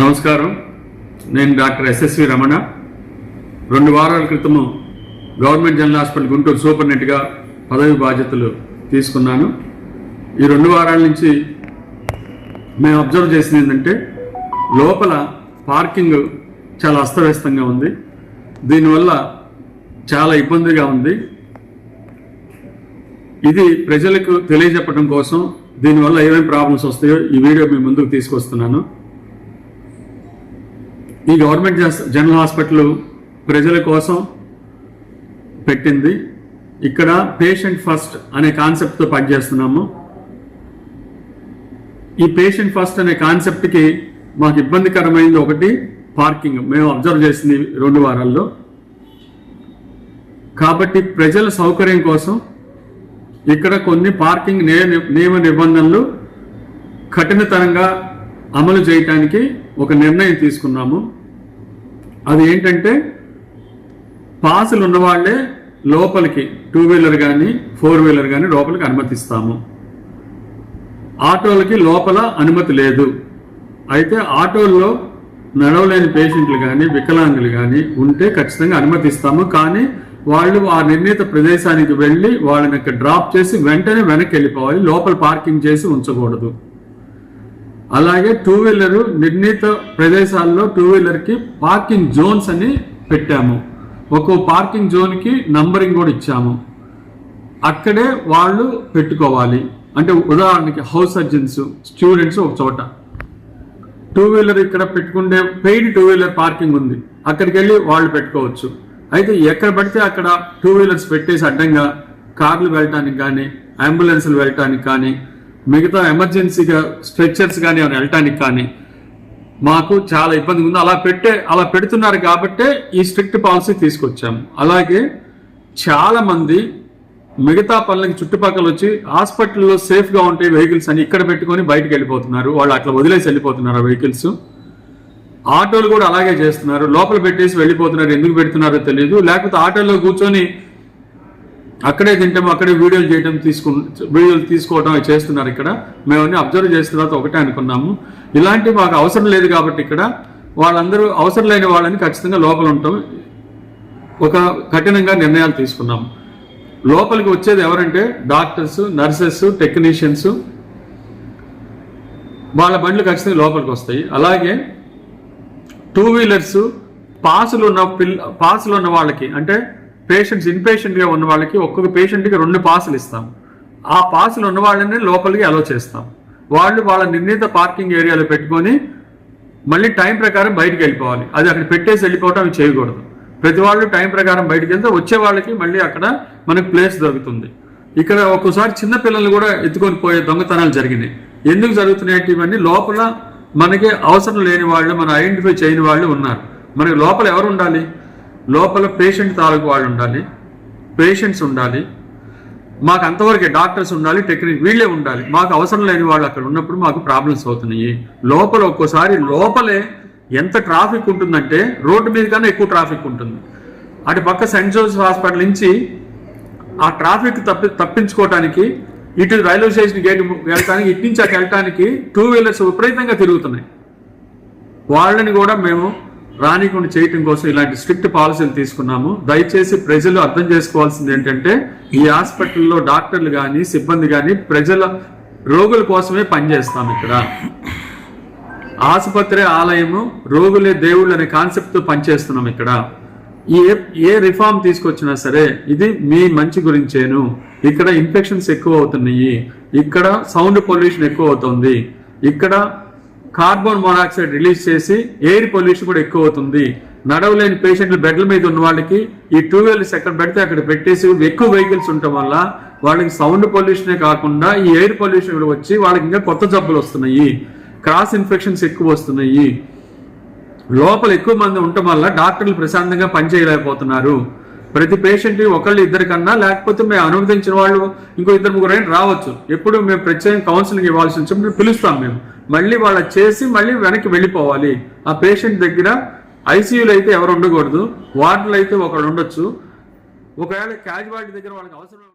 నమస్కారం. నేను doctor SSV Ramana. రెండు వారాల క్రితము గవర్నమెంట్ జనరల్ హాస్పిటల్ గుంటూరు సూపరింటెండెంట్గా పదవి బాధ్యతలు తీసుకున్నాను. ఈ రెండు వారాల నుంచి మేము అబ్జర్వ్ చేసింది ఏంటంటే లోపల పార్కింగ్ చాలా అస్తవ్యస్తంగా ఉంది. దీనివల్ల చాలా ఇబ్బందిగా ఉంది. ఇది ప్రజలకు తెలియజెప్పడం కోసం దీనివల్ల ఏమేమి ప్రాబ్లమ్స్ వస్తాయో ఈ వీడియో మీ ముందుకు తీసుకొస్తున్నాను. ఈ గవర్నమెంట్ జనరల్ హాస్పిటల్ ప్రజల కోసం పెట్టింది. ఇక్కడ పేషెంట్ ఫస్ట్ అనే కాన్సెప్ట్తో పనిచేస్తున్నాము. ఈ పేషెంట్ ఫస్ట్ అనే కాన్సెప్ట్కి మాకు ఇబ్బందికరమైంది ఒకటి పార్కింగ్ మేము అబ్జర్వ్ చేసింది రెండు వారాల్లో. కాబట్టి ప్రజల సౌకర్యం కోసం ఇక్కడ కొన్ని పార్కింగ్ నియమ నిబంధనలు కఠినతరంగా అమలు చేయటానికి ఒక నిర్ణయం తీసుకున్నాము. అది ఏంటంటే పాసులు ఉన్నవాళ్ళే లోపలికి టూ వీలర్ కానీ ఫోర్ వీలర్ కానీ లోపలికి అనుమతిస్తాము. ఆటోలకి లోపల అనుమతి లేదు. అయితే ఆటోల్లో నడవలేని పేషెంట్లు కానీ వికలాంగులు కానీ ఉంటే ఖచ్చితంగా అనుమతిస్తాము. కానీ వాళ్ళు ఆ నిర్ణీత ప్రదేశానికి వెళ్ళి వాళ్ళని డ్రాప్ చేసి వెంటనే వెనక్కి వెళ్ళిపోవాలి. లోపల పార్కింగ్ చేసి ఉంచకూడదు. అలాగే టూ వీలర్ నిర్ణీత ప్రదేశాల్లో టూ వీలర్కి పార్కింగ్ జోన్స్ అని పెట్టాము. ఒక్కో పార్కింగ్ జోన్కి నంబరింగ్ కూడా ఇచ్చాము. అక్కడే వాళ్ళు పెట్టుకోవాలి. అంటే ఉదాహరణకి హౌస్ సర్జన్స్ స్టూడెంట్స్ ఒక చోట. టూ వీలర్ ఇక్కడ పెట్టుకుంటే పెయిడ్ టూ వీలర్ పార్కింగ్ ఉంది. అక్కడికి వెళ్ళి వాళ్ళు పెట్టుకోవచ్చు. అయితే ఎక్కడ పడితే అక్కడ టూ వీలర్స్ పెట్టేసి అడ్డంగా కార్లు వెళ్ళటానికి కానీ అంబులెన్స్లు వెళ్ళటానికి కానీ మిగతా ఎమర్జెన్సీగా స్ట్రెచ్చర్స్ కానీ ఏమైనా వెళ్ళటానికి కానీ మాకు చాలా ఇబ్బంది ఉంది. అలా పెట్టే అలా పెడుతున్నారు కాబట్టే ఈ స్ట్రిక్ట్ పాలసీ తీసుకొచ్చాము అలాగే చాలా మంది మిగతా పనులకి చుట్టుపక్కల వచ్చి హాస్పిటల్లో సేఫ్గా ఉంటే వెహికల్స్ అని ఇక్కడ పెట్టుకొని బయటకు వెళ్ళిపోతున్నారు. వాళ్ళు అట్లా వదిలేసి వెళ్ళిపోతున్నారు ఆ వెహికల్స్. ఆటోలు కూడా అలాగే చేస్తున్నారు. లోపల పెట్టేసి వెళ్ళిపోతున్నారు. ఎందుకు పెడుతున్నారో తెలియదు లేకపోతే ఆటోలో కూర్చొని అక్కడే తింటాం అక్కడే వీడియోలు చేయడం తీసుకు వీడియోలు తీసుకోవడం చేస్తున్నారు ఇక్కడ. మేము అన్ని అబ్జర్వ్ చేసిన తర్వాత ఒకటే అనుకున్నాము. ఇలాంటివి మాకు అవసరం లేదు కాబట్టి ఇక్కడ వాళ్ళందరూ అవసరం లేని వాళ్ళని ఖచ్చితంగా లోపల ఉంటాం. ఒక కఠినంగా నిర్ణయాలు తీసుకున్నాము లోపలికి వచ్చేది ఎవరంటే డాక్టర్స్ నర్సెస్ టెక్నీషియన్స్. వాళ్ళ బండ్లు ఖచ్చితంగా లోపలికి వస్తాయి. అలాగే టూ వీలర్స్ పాసులు ఉన్న పిల్ల పాసులు ఉన్న వాళ్ళకి అంటే పేషెంట్స్ ఇన్పేషెంట్గా ఉన్న వాళ్ళకి ఒక్కొక్క పేషెంట్కి రెండు పాసులు ఇస్తాం. ఆ పాసులు ఉన్న వాళ్ళని లోపలికి అలో చేస్తాం. వాళ్ళు వాళ్ళ నిర్ణీత పార్కింగ్ ఏరియాలో పెట్టుకొని మళ్ళీ టైం ప్రకారం బయటికి వెళ్ళిపోవాలి. అది అక్కడ పెట్టేసి వెళ్ళిపోవటం అవి చేయకూడదు. ప్రతి వాళ్ళు టైం ప్రకారం బయటికి వెళ్తే వచ్చే వాళ్ళకి మళ్ళీ అక్కడ మనకు ప్లేస్ దొరుకుతుంది. ఇక్కడ ఒక్కోసారి చిన్న పిల్లలు కూడా ఎత్తుకొని పోయే దొంగతనాలు జరిగినాయి. ఎందుకు జరుగుతున్నాయి ఇవన్నీ లోపల మనకి అవసరం లేని వాళ్ళు మనం ఐడెంటిఫై చేయని వాళ్ళు ఉన్నారు. మనకి లోపల ఎవరు ఉండాలి? లోపల పేషెంట్ తాలూకు వాళ్ళు ఉండాలి పేషెంట్స్ ఉండాలి మాకు అంతవరకే డాక్టర్స్ ఉండాలి టెక్నిక్ వీళ్ళే ఉండాలి. మాకు అవసరం లేని వాళ్ళు అక్కడ ఉన్నప్పుడు మాకు ప్రాబ్లమ్స్ అవుతున్నాయి. లోపల ఒక్కోసారి లోపలే ఎంత ట్రాఫిక్ ఉంటుందంటే రోడ్డు మీద కన్నా ఎక్కువ ట్రాఫిక్ ఉంటుంది. అటు పక్క సెంట్ జోసెఫ్ హాస్పిటల్ నుంచి ఆ ట్రాఫిక్ తప్పి తప్పించుకోవటానికి ఇటు రైల్వే స్టేషన్ గేట్ వెళ్ళటానికి ఇటు నుంచి అటు వెళ్ళటానికి టూ వీలర్స్ విపరీతంగా తిరుగుతున్నాయి. వాళ్ళని కూడా మేము రానికుండా చేయటం కోసం ఇలాంటి స్ట్రిక్ట్ పాలసీలు తీసుకున్నాము. దయచేసి ప్రజలు అర్థం చేసుకోవాల్సింది ఏంటంటే ఈ హాస్పిటల్లో డాక్టర్లు కానీ సిబ్బంది కానీ ప్రజల రోగుల కోసమే పనిచేస్తాం ఇక్కడ. ఆసుపత్రి ఆలయము రోగులే దేవుళ్ళు అనే కాన్సెప్ట్తో పనిచేస్తున్నాం ఇక్కడ. ఏ ఏ రిఫార్మ్ తీసుకొచ్చినా సరే ఇది మీ మంచి గురించేను. ఇక్కడ ఇన్ఫెక్షన్స్ ఎక్కువ అవుతున్నాయి. ఇక్కడ సౌండ్ పొల్యూషన్ ఎక్కువ అవుతుంది. ఇక్కడ కార్బన్ మోనాక్సైడ్ రిలీజ్ చేసి ఎయిర్ పొల్యూషన్ కూడా ఎక్కువ అవుతుంది నడవలేని పేషెంట్లు బెడ్ల మీద ఉన్న వాళ్ళకి ఈ టూ వీలర్స్ ఎక్కడ పెడితే అక్కడ పెట్టేసి ఎక్కువ వెహికల్స్ ఉండటం వల్ల వాళ్ళకి సౌండ్ పొల్యూషనే కాకుండా ఈ ఎయిర్ పొల్యూషన్ కూడా వచ్చి వాళ్ళకి ఇంకా కొత్త జబ్బులు వస్తున్నాయి. క్రాస్ ఇన్ఫెక్షన్స్ ఎక్కువ వస్తున్నాయి. లోపల ఎక్కువ మంది ఉండటం వల్ల డాక్టర్లు ప్రశాంతంగా పనిచేయలేకపోతున్నారు. ప్రతి పేషెంట్ ఒకళ్ళు ఇద్దరు కన్నా లేకపోతే మేము అనుమతించిన వాళ్ళు ఇంకో ఇద్దరు ముగ్గురు రావచ్చు. ఎప్పుడు మేము ప్రత్యేక కౌన్సిలింగ్ ఇవ్వాల్సి వచ్చినప్పుడు పిలుస్తాం మేము. మళ్ళీ వాళ్ళ చేసి మళ్ళీ వెనక్కి వెళ్ళిపోవాలి. ఆ పేషెంట్ దగ్గర ఐసీయూలో అయితే ఎవరు ఉండకూడదు. వార్డులో అయితే ఒకడు ఉండొచ్చు. ఒకవేళ క్యాజువాలిటీ దగ్గర వాళ్ళకి అవసరం